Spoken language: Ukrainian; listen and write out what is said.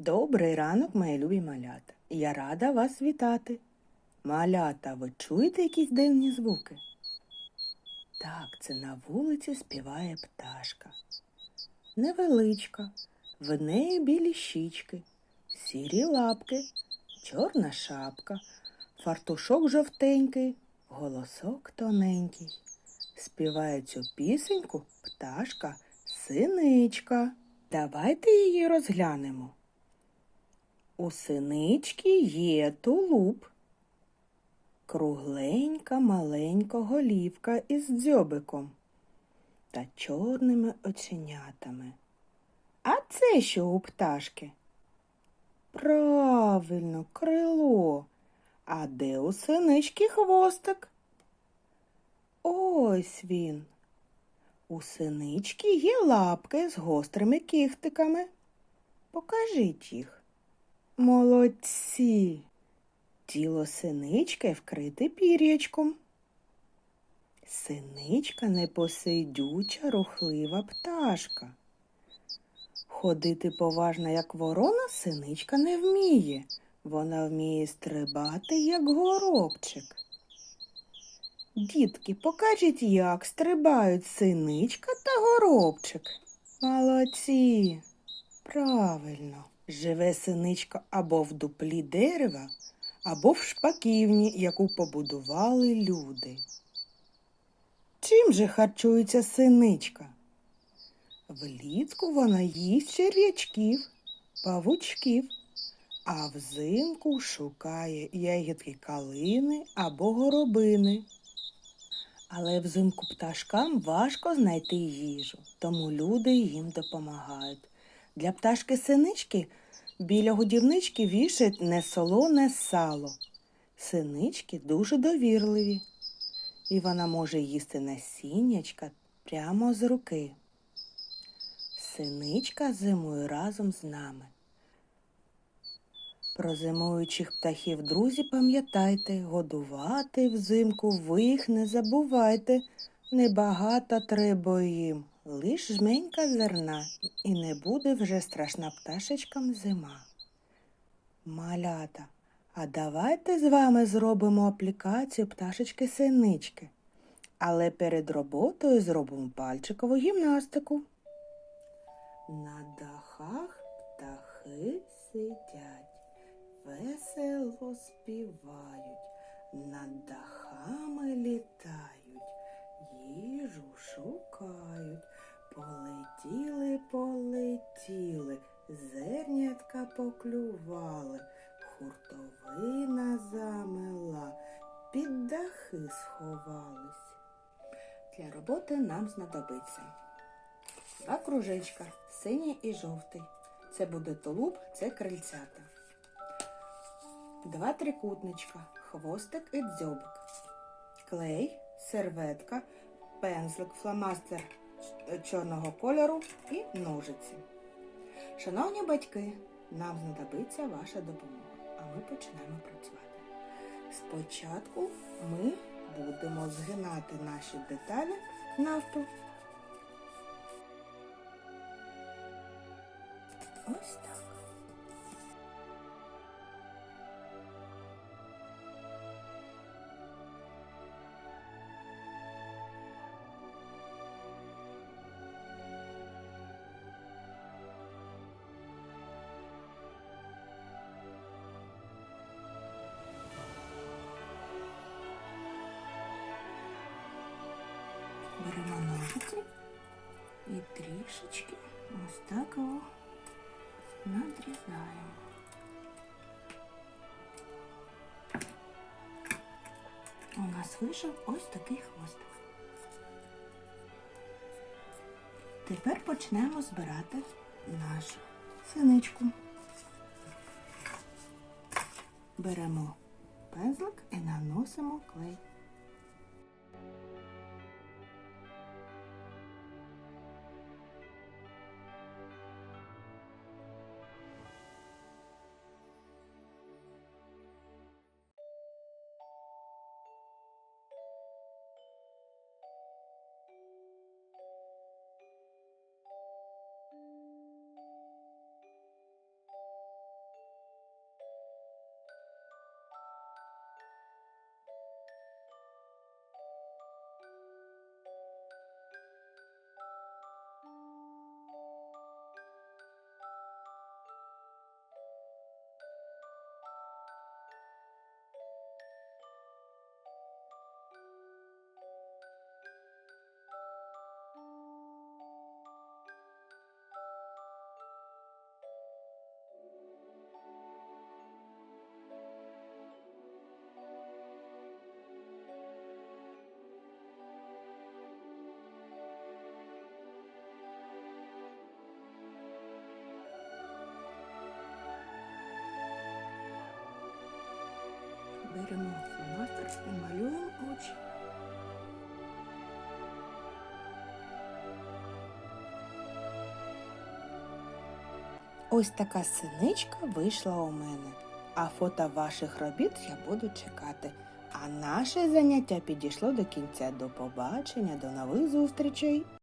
Добрий ранок, мої любі малята. Я рада вас вітати. Малята, ви чуєте якісь дивні звуки? Так, це на вулиці співає пташка. Невеличка, в неї білі щічки, сірі лапки, чорна шапка, фартушок жовтенький, голосок тоненький. Співає цю пісеньку пташка синичка. Давайте її розглянемо. У синички є тулуб. Кругленька маленька голівка із дзьобиком та чорними оченятами. А це що у пташки? Правильно, крило. А де у синички хвостик? Ось він. У синички є лапки з гострими кіхтиками. Покажіть їх. Молодці. Тіло синички вкрите пір'ячком. Синичка непосидюча, рухлива пташка. Ходити поважно, як ворона, синичка не вміє. Вона вміє стрибати, як горобчик. Дітки, покажіть, як стрибають синичка та горобчик. Молодці. Правильно. Живе синичка або в дуплі дерева, або в шпаківні, яку побудували люди. Чим же харчується синичка? Влітку вона їсть черв'ячків, павучків, а взимку шукає ягідки калини або горобини. Але взимку пташкам важко знайти їжу, тому люди їм допомагають. Для пташки синички біля годівнички вішать не солоне сало. Синички дуже довірливі, і вона може їсти насіннячка прямо з руки. Синичка зимує разом з нами. Про зимуючих птахів, друзі, пам'ятайте, годувати взимку ви їх не забувайте. Небагато треба їм, лиш жменька зерна, і не буде вже страшна пташечкам зима. Малята, а давайте з вами зробимо аплікацію пташечки синички. Але перед роботою зробимо пальчикову гімнастику. На дахах птахи сидять, весело співають, над дахами літають, поклювали, хуртовина замела, під дахи сховались. Для роботи нам знадобиться два кружечка, синій і жовтий. Це буде тулуб, це крильцята. Два трикутничка, хвостик і дзьобик. Клей, серветка, пензлик, фломастер чорного кольору і ножиці. Шановні батьки, нам знадобиться ваша допомога, а ми починаємо працювати. Спочатку ми будемо згинати наші деталі навпіл. Ось так. І трішечки ось так його надрізаємо. У нас вийшов ось такий хвостик. Тепер почнемо збирати нашу синичку. Беремо пензлик і наносимо клей. Беремо фломастер і малюємо очі. Ось така синичка вийшла у мене. А фото ваших робіт я буду чекати. А наше заняття підійшло до кінця. До побачення, до нових зустрічей!